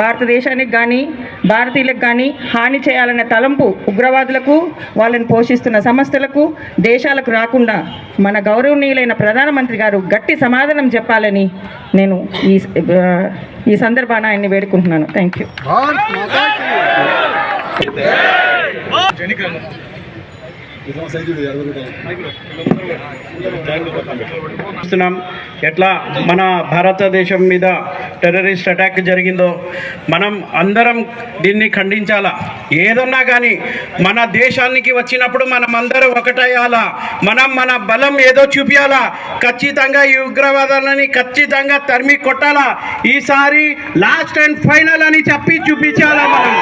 భారతదేశానికి కానీ భారతీయులకు కానీ హాని చేయాలనే తలంపు ఉగ్రవాదులకు వాళ్ళని పోషిస్తున్న సంస్థలకు దేశాలకు రాకుండా మన గౌరవనీయులైన ప్రధానమంత్రి గారు గట్టి సమాధానం చెప్పాలని నేను ఈ ఈ సందర్భాన ఆయన్ని వేడుకుంటున్నాను. థ్యాంక్ యూ చూస్తున్నాం ఎట్లా మన భారతదేశం మీద టెర్రరిస్ట్ అటాక్ జరిగిందో మనం అందరం దీన్ని ఖండించాలా? ఏదన్నా కానీ మన దేశానికి వచ్చినప్పుడు మనం అందరం ఒకటయ్యాలా? మనం మన బలం ఏదో చూపించాలా ఖచ్చితంగా ఈ ఉగ్రవాదాలని ఖచ్చితంగా తరిమి కొట్టాలా? ఈసారి లాస్ట్ అండ్ ఫైనల్ అని చెప్పి చూపించాలా మనం.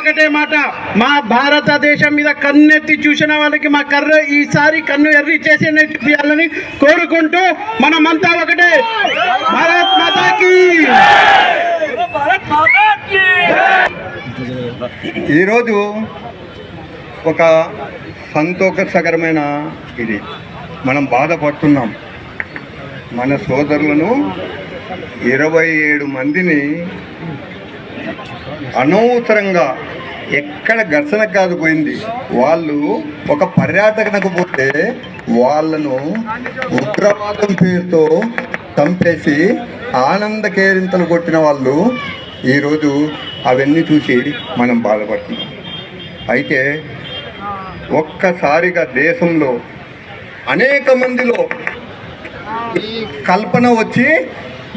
ఒకటే మాట. మా భారతదేశం మీద కన్నెత్తి చూసిన వాళ్ళకి మా కర్ర ఈసారి కన్ను ఎర్రి చేసి చూపించాలని కోరుకుంటూ మనమంతా ఒకటే. భారత్ మాతాకి ఈరోజు ఒక సంతోషకరమైన ఇది. మనం బాధపడుతున్నాం. మన సోదరులను ఇరవై ఏడు మందిని అనవసరంగా ఎక్కడ ఘర్షణ కాదు పోయింది. వాళ్ళు ఒక పర్యాటకనకు పోతే వాళ్ళను ఉగ్రవాదం పేరుతో చంపేసి ఆనంద కేరింతలు కొట్టిన వాళ్ళు ఈరోజు అవన్నీ చూసి మనం బాధపడుతున్నాం. అయితే ఒక్కసారిగా దేశంలో అనేక మందిలో ఈ కల్పన వచ్చి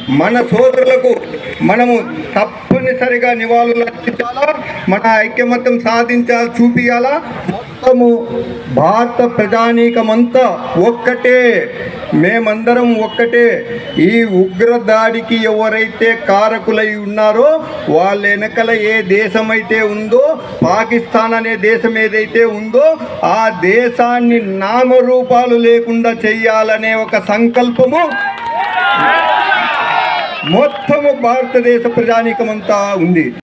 మన సోదరులకు మనము తప్పనిసరిగా నివాళులు అర్పించాలా? మన ఐక్యమత్యం సాధించాలి చూపియాలా? మొత్తము భారత ప్రజానీకమంతా ఒక్కటే. మేమందరం ఒక్కటే. ఈ ఉగ్రదాడికి ఎవరైతే కారకులై ఉన్నారో వాళ్ళ వెనకల ఏ దేశం అయితే ఉందో పాకిస్తాన్ అనే దేశం ఏదైతే ఉందో ఆ దేశాన్ని నామరూపాలు లేకుండా చెయ్యాలనే ఒక సంకల్పము. మొత్తము భారతదేశ ప్రజానీకమంతా ఉంది.